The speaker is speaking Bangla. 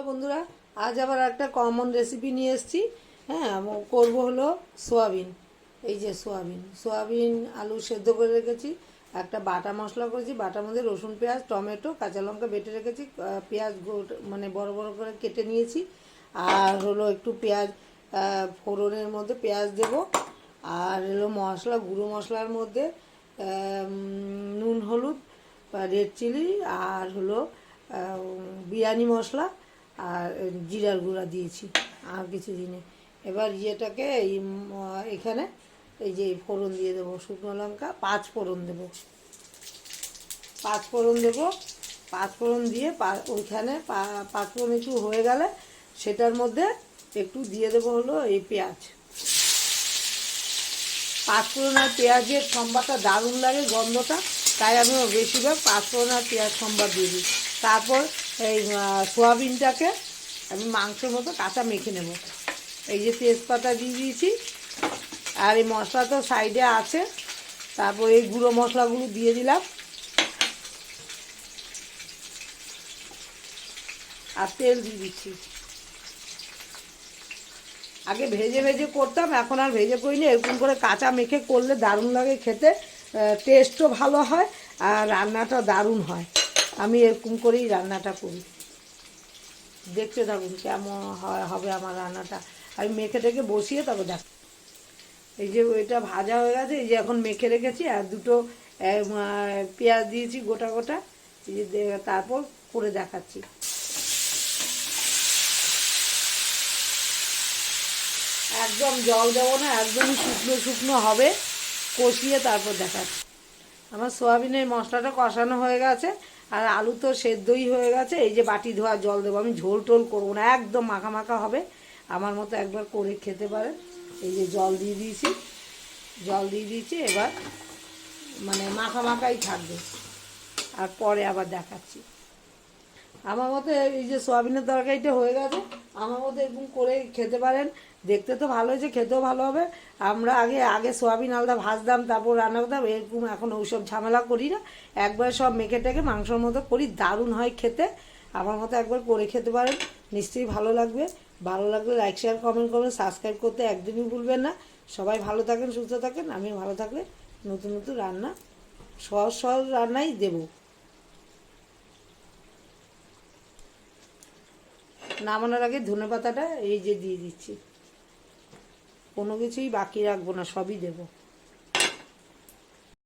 নমস্কার বন্ধুরা, আজ আবার একটা কমন রেসিপি নিয়ে এসেছি। হ্যাঁ করব হলো সোয়াবিন। এই যে সোয়াবিন। সোয়াবিন, আলু সেদ্ধ করে রেখেছি, একটা বাটা মশলা করেছি, বাটার মধ্যে রসুন, পেঁয়াজ, টমেটো, কাঁচা লঙ্কা বেটে রেখেছি পেঁয়াজ মানে বড় বড় করে কেটে নিয়েছি, আর হলো একটু পেঁয়াজ ফোড়নের মধ্যে পেঁয়াজ দেব, আর হলো মশলা, গুঁড়ো মশলার মধ্যে নুন, হলুদ, রেড চিলি, আর হলো বিরিয়ানি মশলা আর জিরার গুঁড়া দিয়েছি আর কিছু দিনে। এবার ইয়েটাকে এই এখানে এই যে ফোড়ন দিয়ে দেবো, শুকনো লঙ্কা, পাঁচ ফোড়ন দেবো। পাঁচ ফোড়ন দেবো, পাঁচ ফোড়ন দিয়ে ওইখানে পাঁচ ফোড়ন একটু হয়ে গেলে সেটার মধ্যে একটু দিয়ে দেবো হলো এই পেঁয়াজ। পাঁচফোড়ন আর পেঁয়াজের সম্বারটা দারুণ লাগে গন্ধটা, তাই আমি বেশিরভাগ পাঁচফোড়ন আর পেঁয়াজ সম্বার দিয়ে দিই। তারপর এই সোয়াবিনটাকে আমি মাংসের মতো কাঁচা মেখে নেব। এই যে তেজপাতা দিয়ে দিয়েছি, আর এই মশলা তো সাইডে আছে, তারপর এই গুঁড়ো মশলাগুলো দিয়ে দিলাম। আর তেল দিয়ে দিচ্ছি। আগে ভেজে ভেজে করতাম, এখন আর ভেজে করিনি এরকম করে কাঁচা মেখে করলে দারুণ লাগে খেতে। টেস্টও ভালো হয় আর রান্নাটা দারুণ হয়। আমি এরকম করেই রান্নাটা করি। দেখতে থাকুন কেমন হয়, হবে আমার রান্নাটা। আমি মেখে টেখে বসিয়ে তবে দেখ। এই যে এটা ভাজা হয়ে গেছে, এই যে এখন মেখে রেখেছি, আর দুটো পেঁয়াজ দিয়েছি গোটা গোটা, এই যে তারপর করে দেখাচ্ছি। একদম জল দেবো না একদম শুকনো শুকনো হবে, কষিয়ে তারপর দেখাচ্ছি। আমার সোয়াবিনের মশলাটা কষানো হয়ে গেছে, আর আলু তো সেদ্ধই হয়ে গেছে, এই যে বাটি ধোয়া জল দেবো, আমি ঝোল টোল করব না, একদম মাখা মাখা হবে, আমার মতো একবার করে খেতে পারেন। এই যে জল দিয়ে দিয়েছি, জল দিয়ে দিয়েছি, এবার মানে মাখা মাখাই থাকবে। আর পরে আবার দেখাচ্ছি। আমার মতো এই যে সোয়াবিনের তরকারিটা হয়ে গেছে আমার মতো এরকম করে খেতে পারেন। দেখতে তো ভালো হয়েছে খেতেও ভালো হবে। আমরা আগে আগে সোয়াবিন, আলাদা ভাজতাম, তারপর রান্না করতাম। এরকম এখন ওইসব ঝামেলা করি না। একবার সব মেখে টেকে মাংসর মতো করি। দারুণ হয় খেতে। আমার মতো একবার করে খেতে পারেন। নিশ্চয়ই ভালো লাগবে। ভালো লাগলে লাইক শেয়ার কমেন্ট করবেন। সাবস্ক্রাইব করতে একদমই ভুলবেন না। সবাই ভালো থাকেন, সুস্থ থাকেন। আমি ভালো থাকলে নতুন নতুন রান্না, সহজ সহজ রান্নাই দেবো। নামানোর আগে ধনে পাতাটা এই যে দিয়ে দিচ্ছি। কোনো কিছুই বাকি রাখব না, সবই দেবো।